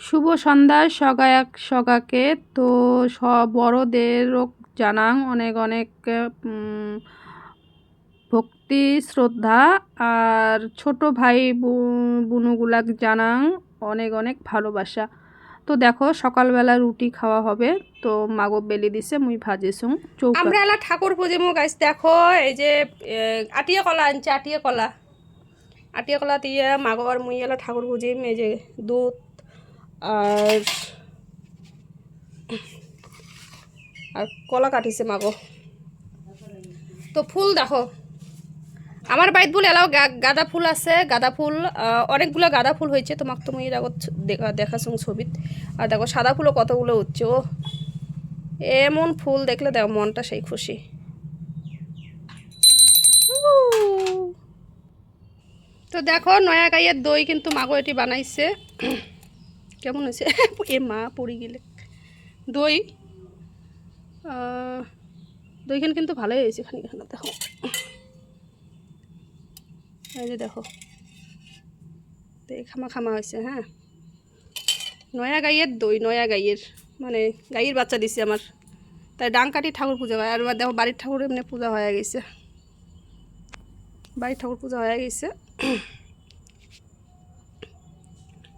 শুভ সন্ধ্যা, সগায়ক, সগাকে। তো সব বড়দেরও জানাং অনেক অনেক ভক্তি, শ্রদ্ধা। আর ছোট ভাই বুনুগুলাক জানাং অনেক অনেক ভালোবাসা। তো দেখো, সকালবেলা রুটি খাওয়া হবে। তো মাগো বেলি দিছে, মুই ভাজিছুং চৌকা আমরা এলা ঠাকুর পুজো মোক গাছ দেখো, এই যে আটিয়া কলা আনছে, আটিয়া কলা। আটিয়া কলা দিয়ে মাগর মুই এলা ঠাকুর পুজিম এই যে দুধ আর আর কলা কাটিছে মাগো। তো ফুল দেখো। আমার বাড়িত বলে এলাও গাঁদা ফুল আছে, গাঁদা ফুল অনেকগুলো গাঁদা ফুল হয়েছে। তোমাকে তুমি আগত দেখা দেখাছো ছবিত। আর দেখো সাদা ফুলও কতগুলো হচ্ছে ও। এমন ফুল দেখলে দেখো মনটা সেই খুশি। তো দেখো নয়া গাইয়ের দই কিন্তু মাগো এটি বানাইছে। কেমন হয়েছে? এ মা পড়ে গেলে। দই দইখান কিন্তু ভালোই হয়েছে খানিকখানা, দেখো। এই যে দেখো। এই খামা খামা হয়েছে হ্যাঁ? নয়া গাইয়ের দই, নয়া গাইয়ের। মানে গাইয়ের বাচ্চা দিছে আমার। তাই ডাং কাটি ঠাকুর পূজা হয়। আর দেখো বাড়ির ঠাকুর এমনি পূজা হয়ে গেছে। বাড়ির ঠাকুর পূজা হয়ে গেছে।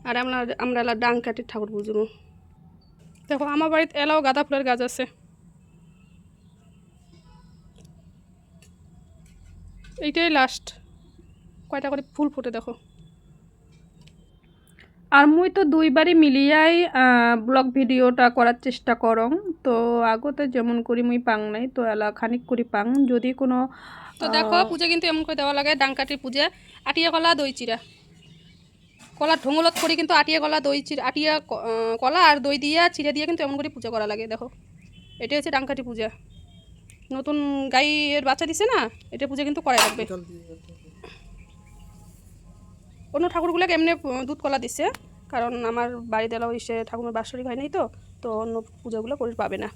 আর আমরা আমরা এলা ডাং কাটি ঠাকুর পুজো দেখো আমার বাড়িতে এলাও গাঁদা ফুলের গাছ আছে। এইটাই লাস্ট কয়টা করে ফুল ফুটে দেখো। আর মুই তো দুইবারই মিলিয়াই ব্লগ ভিডিওটা করার চেষ্টা করং। তো আগতে যেমন করি মুই পাং নাই তো এলা খানিক করি পাং। যদি কোনো তো দেখো পূজা কিন্তু এমন করে দেওয়া লাগে ডাংকাটির পূজা। আটিয়া কলা দই চিরা। কলা ঢোঙলত করে কিন্তু আটিয়া কলা দই চিরা আটিয়া কলা আর দই দিয়া চিরা দিয়ে কিন্তু এমন করে পূজা করা লাগে দেখো। এটা হচ্ছে ডাংকাটি পূজা। নতুন গাইয়ের বাচ্চা দিছে না এটা পূজা কিন্তু করাই লাগবে। অন্য ঠাকুরগুলোকে এমনি দুধ কলা দিছে কারণ আমার বাড়িতে এলাও এসে ঠাকুরের বাৎসরিক হয় নাই তো তো অন্য পূজাগুলো করে পাবে না।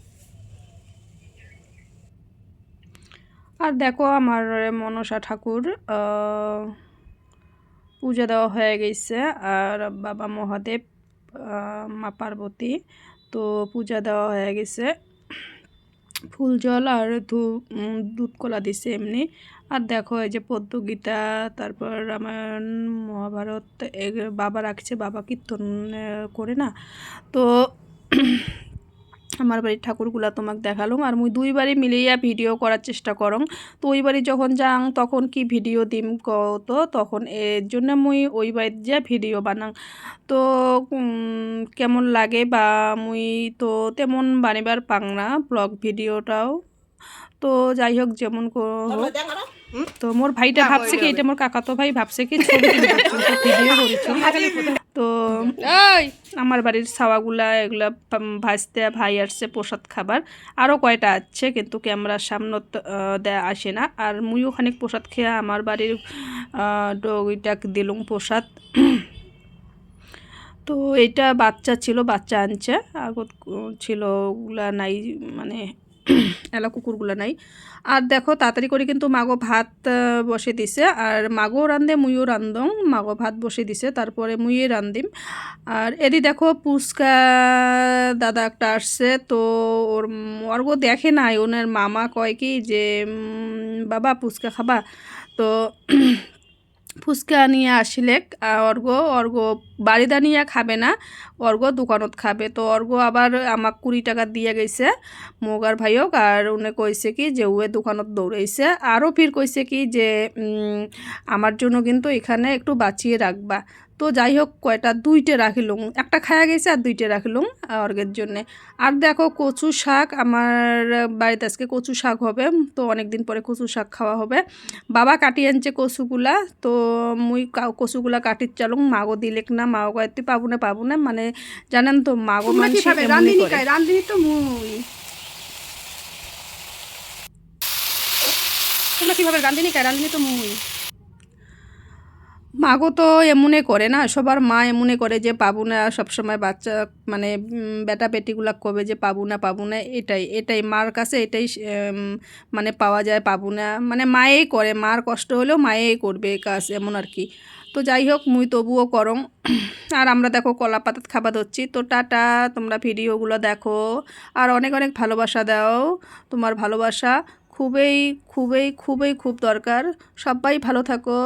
আর দেখো আমার মনসা ঠাকুর পূজা দেওয়া হয়ে গেছে আর বাবা মহাদেব মা পার্বতী, তো পূজা দেওয়া হয়ে গেছে। ফুল জল আর দুধ কলা দিছে এমনি। আর দেখো এই যে পদ্মগীতা, তারপর রামায়ণ, মহাভারত বাবা রাখছে, বাবা কীর্তন করে না। তো আমার বাড়ির ঠাকুরগুলা তোমাকে দেখালুম আর মুই দুইবারই মিলিয়া ভিডিও করার চেষ্টা করং। তো ওই বাড়ি যখন যাং তখন কি ভিডিও দিম তো তখন এর জন্য মুই ওই বাড়ির যা ভিডিও বানাং। তো কেমন লাগে বা মুই তো তেমন বানিবার পাং না ব্লগ ভিডিওটাও। তো যাই হোক যেমন হোক তো মোর ভাইটা ভাবছে কি এটা মোর কাকাতো ভাই ভাবছে কি ছবি ভিডিও করেছি। আমার বাড়ির সাওয়াগুলা এগুলা ভাজতে, ভাই আসছে প্রসাদ খাবার। আরও কয়টা আছে কিন্তু ক্যামেরার সামনে দেয়া আসে না। আর মুইও খানিক প্রসাদ খেয়ে আমার বাড়ির ডগিটাক দিলুম প্রসাদ। তো এটা বাচ্চা ছিল, বাচ্চা আনছে। আগত ছিল ওগুলা নাই মানে এলা কুকুরগুলা নাই। আর দেখো, তাড়াতাড়ি করে কিন্তু মাগো ভাত বসে দিছে। আর মাগো রান্ধে মুইও রান্ধং মাগো ভাত বসে দিছে, তারপরে মুইয়ে রান্ধিম আর এদি দেখো, পুচকা দাদা একটা আসছে। তো ওর অর্গ দেখে নাই। ওনার মামা কয় কি যে বাবা পুচকা খাবা। তো ফুচকা নিয়ে আসিলে অর্গ অর্গ বাড়িদা নিয়ে খাবে না অর্গ দোকানত খাবে। তো অর্গ আবার আমাক কুড়ি টাকা দিয়ে গেছে মোগার ভাইওক আর উনি কইছে কি যে উয়ে দোকানত দৌড়াইছে। আরও ফির কইছে কি যে আমার জন্য কিন্তু এখানে একটু বাঁচিয়ে রাখবা। তো যাই হোক কয়টা? দুইটে রাখিলুম। একটা খায়া গেছে আর দুইটে রাখিলুম অর্গের জন্যে। আর দেখো কচু শাক আমার বাড়িতে আজকে কচু শাক হবে তো অনেক দিন পরে কচু শাক খাওয়া হবে। বাবা কাটিয়ে আনছে কচুগুলা তো মুই কচুগুলা কাটির চালুং মাগো দিলেক না মাগো কয়েকটি পাবো না পাবো না মানে জানেন তো মাগো মানুষ রান্ধিনি তো মুই। তোমরা কীভাবে রান্ধিনি কাই? রান্ধিনি তো মুই। মাগো তো এমনে করে না, সবার মা এমনে করে যে পাবো না সবসময় বাচ্চা মানে বেটা বেটিগুলা কবে যে পাবো না পাবো না এটাই এটাই মার কাছে এটাই মানে পাওয়া যায় পাবো না মানে মায়েই করে, মার কষ্ট হলেও মায়েই করবে এই কাজ, এমন আর কি। তো যাই হোক, মুই তবুও করং। আর আমরা দেখো কলা পাতাত খাবার ধরছি। তো টাটা, তোমরা ভিডিওগুলো দেখো। আর অনেক অনেক ভালোবাসা দাও। তোমার ভালোবাসা খুবই খুবই খুবই, খুব দরকার। সবাই ভালো থাকো।